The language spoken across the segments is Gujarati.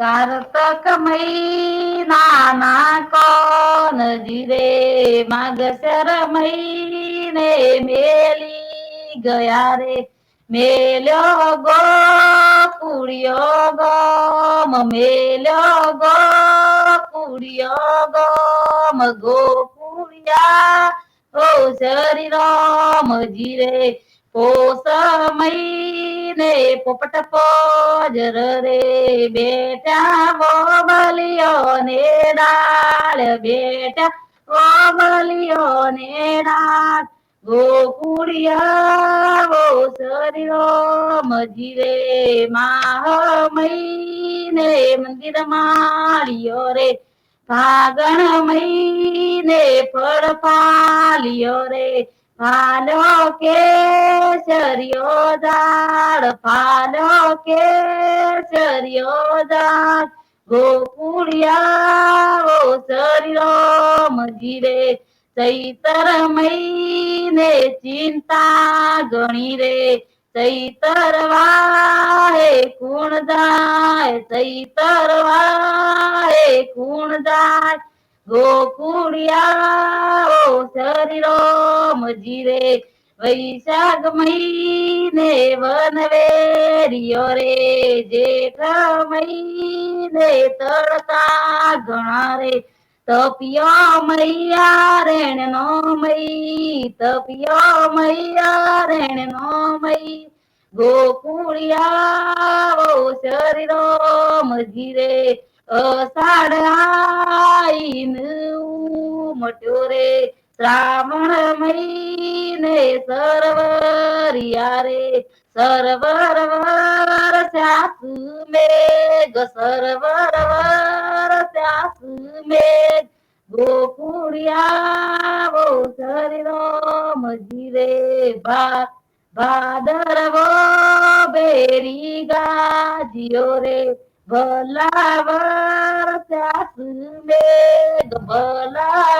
કારતક મહિના કોન જીરે માગસર મહિને મેલી ગયા રે મેલ્યો ગો કુડિયો ગોમ મેલ્યો ગો કુડિયો ગોમ ગો કુડિયા ઓ શરીરામ જીરે પોસ મહિને પોપટ પોજર રે બેટા બોબલિયો ને ડાળ બેટા બોબલિયો ને ડાળ. ગોકુળિયા શરીરો મજીરે માહ મંદિર માળિયો રે. ફાગણ મહીને ફળ પાલિયો રે. ફાલો કેસરિયો દાળ ફાલો કેસરિયો દાળ. ગોકુળિયા શરીરો મજીરે ચૈતર મહિને ચિંતા ગણી રે. ચૈતર વાહે કુણ જાય, ચૈતર વાહે કુણ જાય. ગોકુળિયા શરીરો મજીરે વૈશાખ મહિને વનવેરિયો રે. જેઠ મહિને તડકા ઘણા રે. તપિયો મૈયા રેણ નો મઈ તપિયો મૈયા રેણ નો મઈ ગોકુળિયા શરીરો મજીરે, અષાઢ આઈન મટ્યો રે. શ્રાવણ મહિને સરવરિયા રે. સરવર વર સ્યાસુ મેઘ, સરવર વર સ્યાસુ મેઘ. ગોકુળિયા વો શરીરો મજીરે ભા, ભાદરવો બેરી ગાજીઓ રે. ભલાવર સ્યાસુ મેઘ ભલાવર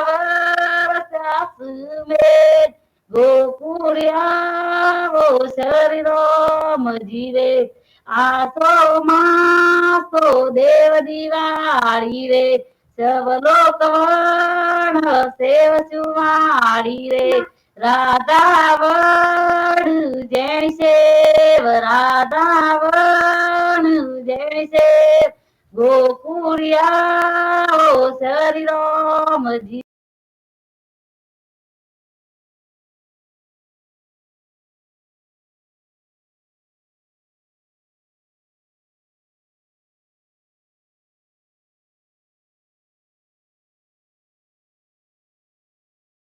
સ્યાસુ ગોપુર્યા ગોકુળિયા ઓ શરીરો મજીરે આસો માસો દેવ દિવાળી રે. સવલોક વણ સેવ ચુવાડી રે. રાધાવણ જય સેવ રાધાવણ જય સેવ. ગોકુળિયા ઓ શરીરો મજી